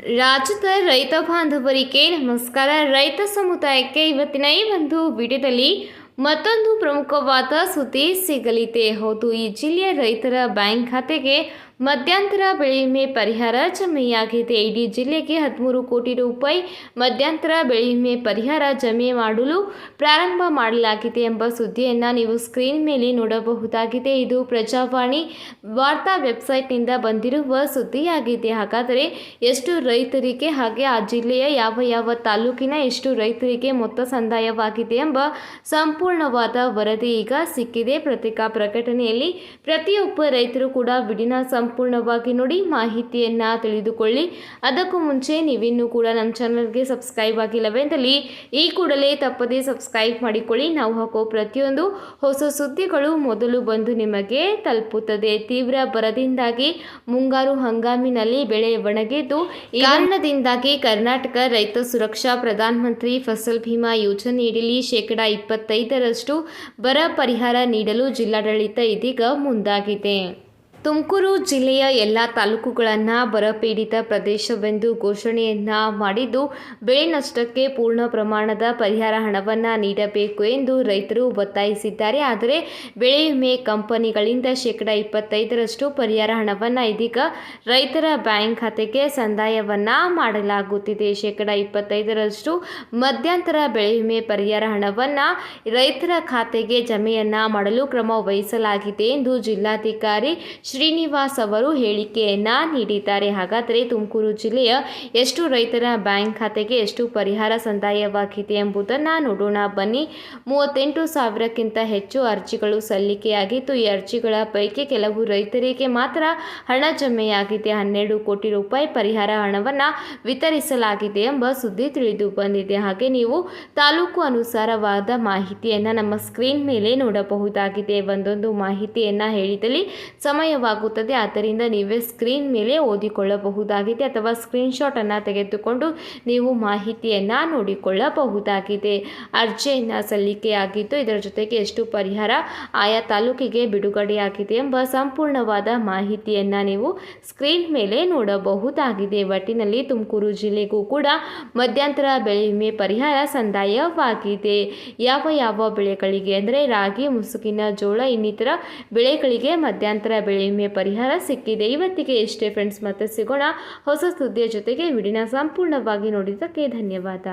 ರಾಜ್ಯದ ರೈತ ಬಾಂಧವರಿಗೆ ನಮಸ್ಕಾರ. ರೈತ ಸಮುದಾಯಕ್ಕೆ ಇವತ್ತಿನ ಈ ಒಂದು ವಿಡಿಯೋದಲ್ಲಿ ಮತ್ತೊಂದು ಪ್ರಮುಖವಾದ ಸುದ್ದಿ ಸಿಗಲಿದೆ. ಹೌದು, ಈ ಜಿಲ್ಲೆಯ ರೈತರ ಬ್ಯಾಂಕ್ ಖಾತೆಗೆ ಮಧ್ಯಂತರ ಬೆಳೆ ವಿಮೆ ಪರಿಹಾರ ಜಮೆಯಾಗಿದೆ. ಇಡೀ ಜಿಲ್ಲೆಗೆ ಹದಿಮೂರು ಕೋಟಿ ರೂಪಾಯಿ ಮಧ್ಯಂತರ ಬೆಳೆ ವಿಮೆ ಪರಿಹಾರ ಜಮೆ ಮಾಡಲು ಪ್ರಾರಂಭ ಮಾಡಲಾಗಿದೆ ಎಂಬ ಸುದ್ದಿಯನ್ನು ನೀವು ಸ್ಕ್ರೀನ್ ಮೇಲೆ ನೋಡಬಹುದಾಗಿದೆ. ಇದು ಪ್ರಜಾವಾಣಿ ವಾರ್ತಾ ವೆಬ್ಸೈಟ್ನಿಂದ ಬಂದಿರುವ ಸುದ್ದಿಯಾಗಿದೆ. ಹಾಗಾದರೆ ಎಷ್ಟು ರೈತರಿಗೆ ಹಾಗೆ ಆ ಜಿಲ್ಲೆಯ ಯಾವ ಯಾವ ತಾಲೂಕಿನ ಎಷ್ಟು ರೈತರಿಗೆ ಮೊತ್ತ ಸಂದಾಯವಾಗಿದೆ ಎಂಬ ಸಂಪೂರ್ಣವಾದ ವರದಿ ಈಗ ಸಿಕ್ಕಿದೆ. ಪತ್ರಿಕಾ ಪ್ರಕಟಣೆಯಲ್ಲಿ ಪ್ರತಿಯೊಬ್ಬ ರೈತರು ಕೂಡ ವಿಡಿನ ಸಂಪೂರ್ಣವಾಗಿ ನೋಡಿ ಮಾಹಿತಿಯನ್ನು ತಿಳಿದುಕೊಳ್ಳಿ. ಅದಕ್ಕೂ ಮುಂಚೆ ನೀವಿನ್ನೂ ಕೂಡ ನಮ್ಮ ಚಾನಲ್ಗೆ ಸಬ್ಸ್ಕ್ರೈಬ್ ಆಗಿಲ್ಲವೆಂದಲ್ಲಿ ಈ ಕೂಡಲೇ ತಪ್ಪದೇ ಸಬ್ಸ್ಕ್ರೈಬ್ ಮಾಡಿಕೊಳ್ಳಿ. ನಾವು ಹಾಕೋ ಪ್ರತಿಯೊಂದು ಹೊಸ ಸುದ್ದಿಗಳು ಮೊದಲು ಬಂದು ನಿಮಗೆ ತಲುಪುತ್ತದೆ. ತೀವ್ರ ಬರದಿಂದಾಗಿ ಮುಂಗಾರು ಹಂಗಾಮಿನಲ್ಲಿ ಬೆಳೆ ಒಣಗಿದ್ದು, ಈ ಕಾರಣದಿಂದಾಗಿ ಕರ್ನಾಟಕ ರೈತ ಸುರಕ್ಷಾ ಪ್ರಧಾನಮಂತ್ರಿ ಫಸಲ್ ಭೀಮಾ ಯೋಜನೆಯಡಿಯಲ್ಲಿ ಶೇಕಡಾ ಇಪ್ಪತ್ತೈದರಷ್ಟು ಬರ ಪರಿಹಾರ ನೀಡಲು ಜಿಲ್ಲಾಡಳಿತ ಇದೀಗ ಮುಂದಾಗಿದೆ. ತುಮಕೂರು ಜಿಲ್ಲೆಯ ಎಲ್ಲ ತಾಲೂಕುಗಳನ್ನು ಬರಪೀಡಿತ ಪ್ರದೇಶವೆಂದು ಘೋಷಣೆಯನ್ನ ಮಾಡಿದ್ದು, ಬೆಳೆ ನಷ್ಟಕ್ಕೆ ಪೂರ್ಣ ಪ್ರಮಾಣದ ಪರಿಹಾರ ಹಣವನ್ನು ನೀಡಬೇಕು ಎಂದು ರೈತರು ಒತ್ತಾಯಿಸಿದ್ದಾರೆ. ಆದರೆ, ಬೆಳೆ ವಿಮೆ ಕಂಪನಿಗಳಿಂದ ಶೇಕಡ ಇಪ್ಪತ್ತೈದರಷ್ಟು ಪರಿಹಾರ ಹಣವನ್ನು ಇದೀಗ ರೈತರ ಬ್ಯಾಂಕ್ ಖಾತೆಗೆ ಸಂದಾಯವನ್ನು ಮಾಡಲಾಗುತ್ತಿದೆ. ಶೇಕಡ ಇಪ್ಪತ್ತೈದರಷ್ಟು ಮಧ್ಯಂತರ ಬೆಳೆ ವಿಮೆ ಪರಿಹಾರ ಹಣವನ್ನು ರೈತರ ಖಾತೆಗೆ ಜಮೆಯನ್ನು ಮಾಡಲು ಕ್ರಮ ವಹಿಸಲಾಗಿದೆ ಎಂದು ಜಿಲ್ಲಾಧಿಕಾರಿ ಶ್ರೀನಿವಾಸ್ ಅವರು ಹೇಳಿಕೆಯನ್ನ ನೀಡಿದ್ದಾರೆ. ಹಾಗಾದರೆ ತುಮಕೂರು ಜಿಲ್ಲೆಯ ಎಷ್ಟು ರೈತರ ಬ್ಯಾಂಕ್ ಖಾತೆಗೆ ಎಷ್ಟು ಪರಿಹಾರ ಸಂದಾಯವಾಗಿದೆ ಎಂಬುದನ್ನು ನೋಡೋಣ. ಬನ್ನಿ, ಮೂವತ್ತೆಂಟು ಸಾವಿರಕ್ಕಿಂತ ಹೆಚ್ಚು ಅರ್ಜಿಗಳು ಸಲ್ಲಿಕೆಯಾಗಿದ್ದು, ಈ ಅರ್ಜಿಗಳ ಪೈಕಿ ಕೆಲವು ರೈತರಿಗೆ ಮಾತ್ರ ಹಣ ಜಮೆಯಾಗಿದೆ. ಹನ್ನೆರಡು ಕೋಟಿ ರೂಪಾಯಿ ಪರಿಹಾರ ಹಣವನ್ನು ವಿತರಿಸಲಾಗಿದೆ ಎಂಬ ಸುದ್ದಿ ತಿಳಿದು ಬಂದಿದೆ. ಹಾಗೆ ನೀವು ತಾಲೂಕು ಅನುಸಾರವಾದ ಮಾಹಿತಿಯನ್ನು ನಮ್ಮ ಸ್ಕ್ರೀನ್ ಮೇಲೆ ನೋಡಬಹುದಾಗಿದೆ. ಒಂದೊಂದು ಮಾಹಿತಿಯನ್ನು ಹೇಳಿದಲ್ಲಿ ಸಮಯವಾಗುತ್ತದೆ ಆದ್ದರಿಂದ ನೀವೇ ಸ್ಕ್ರೀನ್ ಮೇಲೆ ಓದಿಕೊಳ್ಳಬಹುದಾಗಿದೆ ಅಥವಾ ಸ್ಕ್ರೀನ್ಶಾಟನ್ನು ತೆಗೆದುಕೊಂಡು ನೀವು ಮಾಹಿತಿಯನ್ನು ನೋಡಿಕೊಳ್ಳಬಹುದಾಗಿದೆ. ಅರ್ಜಿಯನ್ನು ಸಲ್ಲಿಕೆಯಾಗಿದ್ದು ಇದರ ಜೊತೆಗೆ ಎಷ್ಟು ಪರಿಹಾರ ಆಯಾ ತಾಲೂಕಿಗೆ ಬಿಡುಗಡೆಯಾಗಿದೆ ಎಂಬ ಸಂಪೂರ್ಣವಾದ ಮಾಹಿತಿಯನ್ನು ನೀವು ಸ್ಕ್ರೀನ್ ಮೇಲೆ ನೋಡಬಹುದಾಗಿದೆ. ಒಟ್ಟಿನಲ್ಲಿ ತುಮಕೂರು ಜಿಲ್ಲೆಗೂ ಕೂಡ ಮಧ್ಯಂತರ ಬೆಳೆ ವಿಮೆ ಪರಿಹಾರ ಸಂದಾಯವಾಗಿದೆ. ಯಾವ ಯಾವ ಬೆಳೆಗಳಿಗೆ ಅಂದರೆ ರಾಗಿ, ಮುಸುಕಿನ ಜೋಳ, ಇನ್ನಿತರ ಬೆಳೆಗಳಿಗೆ ಮಧ್ಯಂತರ ಬೆಳೆ ವಿಮೆ ಪರಿಹಾರ ಸಿಕ್ಕಿದೆ. ಇವತ್ತಿಗೆ ಇಷ್ಟೇ ಫ್ರೆಂಡ್ಸ್ ಮತ್ತೆ ಸಿಗೋಣ. ಹೊಸ ಸುದ್ದಿಯ ಜೊತೆಗೆ ವಿಡಿನ ಸಂಪೂರ್ಣವಾಗಿ ನೋಡಿದ್ದಕ್ಕೆ ಧನ್ಯವಾದ.